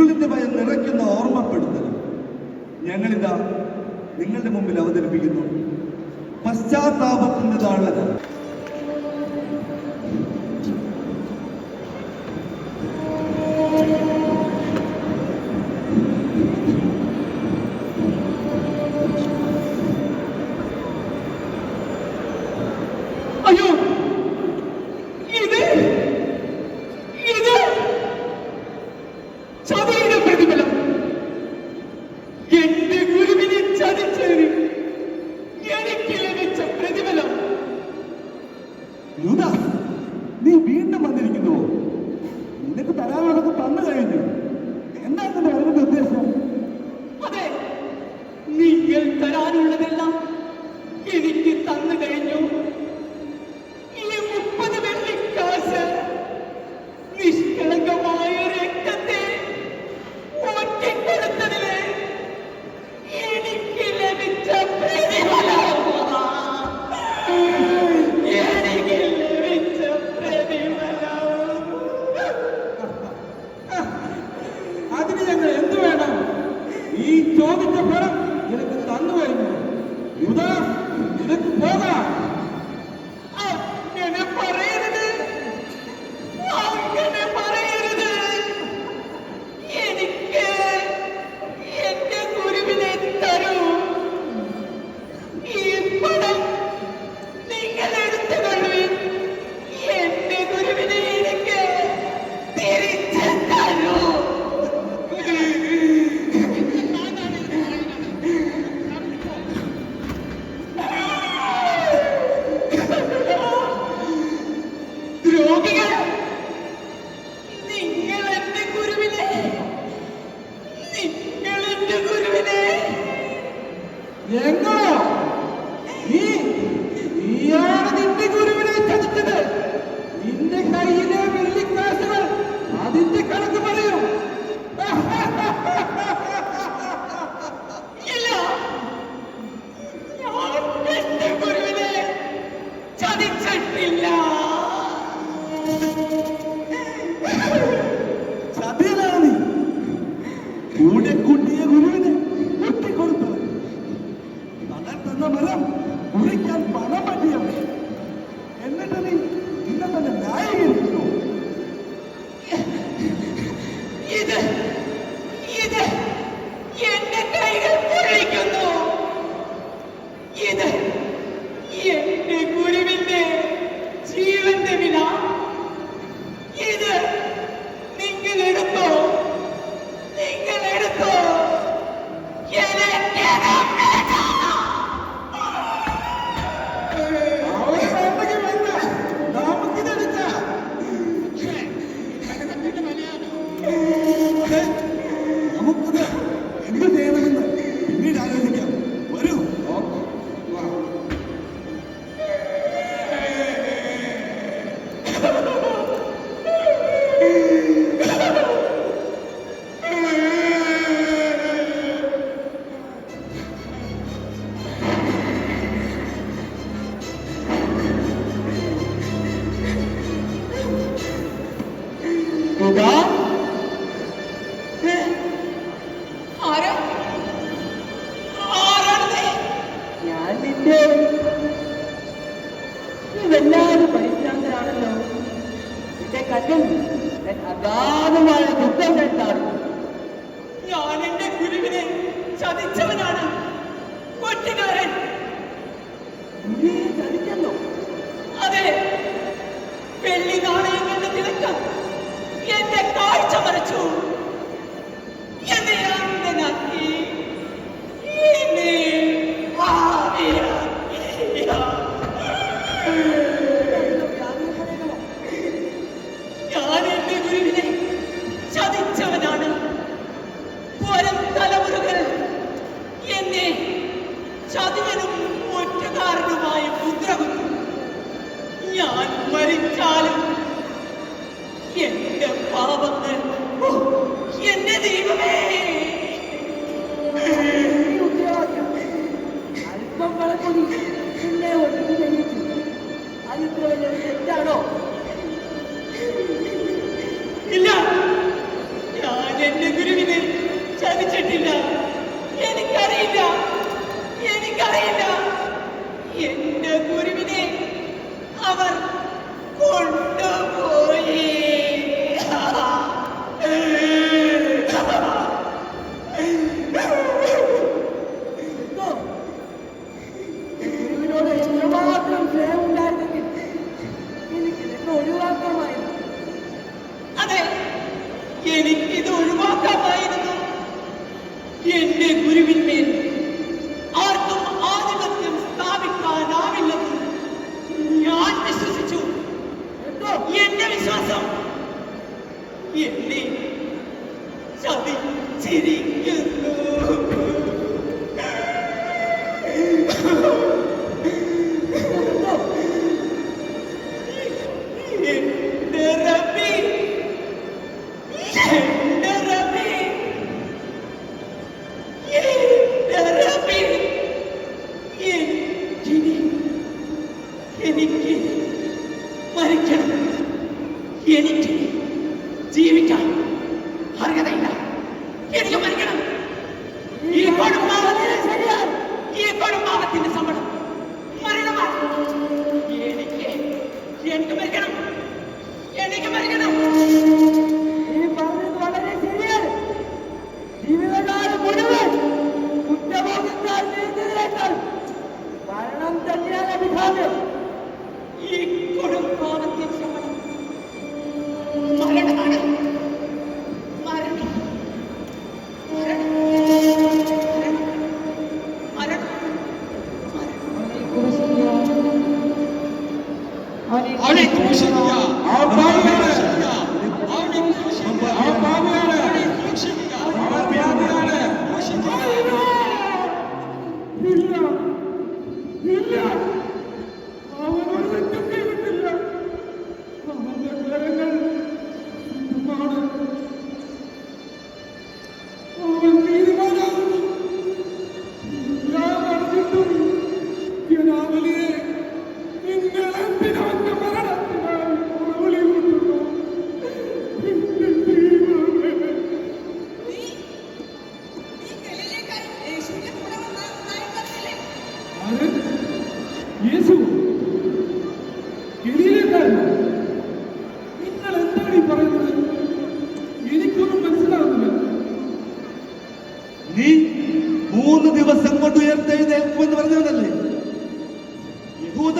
ഇഗളിന്റെ നിറയ്ക്കുന്ന ഓർമ്മപ്പെടുത്തൽ. ഞങ്ങളിതാ നിങ്ങളുടെ മുമ്പിൽ അവതരിപ്പിക്കുന്നു. പശ്ചാത്താപത്തിന്റെതാണത്. പക്ഷേ നമുക്കത് എന്ത് ചെയ്യണമെന്ന് പിന്നീട് ആലോചിക്കാം. വരൂ. Lugar വെള്ളി നാണയങ്ങളുടെ തിളക്കം. എന്റെ കാഴ്ച മറിച്ചു. മരിച്ചാലും എന്റെ പാപങ്ങൾ എന്റെ ദൈവമേ. അല്പം വളപ്പൊടി എന്നെ ഒന്നും ചെയ്യിച്ചു അതിത്ര വലിയ തെറ്റാണോ ഇല്ല ഞാൻ എന്റെ ഗുരുവിനെ ചതിച്ചിട്ടില്ല. എനിക്കറിയില്ല എനിക്കറിയില്ല. എന്റെ ഗുരുവിനെ അവർ Oh no.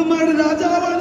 യഹൂദന്മാരുടെ രാജാവാണെന്ന്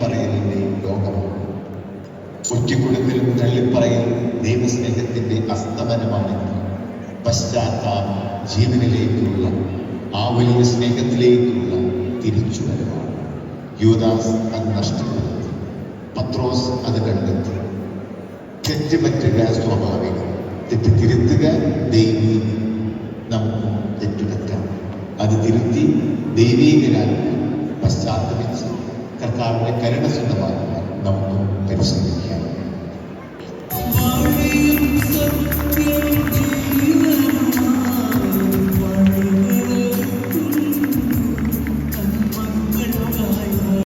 തള്ളിപ്പറയലിന്റെ ലോകമാണ്. ഒറ്റിക്കൊടുക്കലും തള്ളിപ്പറയൽ ദൈവസ്നേഹത്തിന്റെ അസ്തമനമാണെങ്കിൽ പശ്ചാത്താപം ജീവനിലേക്കുള്ള ആ വലിയ സ്നേഹത്തിലേക്കുള്ള തിരിച്ചുവരവാണ്. യൂദാസ് അത് നഷ്ടപ്പെടുത്തി. പത്രോസ് അത് കണ്ടെത്തി. തെറ്റ് പറ്റുക സ്വാഭാവികം തെറ്റ് തിരുത്തുക ദൈവീക നമുക്ക് തെറ്റുപറ്റാം. അത് തിരുത്തി ദൈവീകരാൻ പശ്ചാത്തപിച്ച് കർത്താവിന്റെ കരുണ സ്വന്തമാക്കുവാൻ നമുക്ക് പരിശ്രമിക്കാം.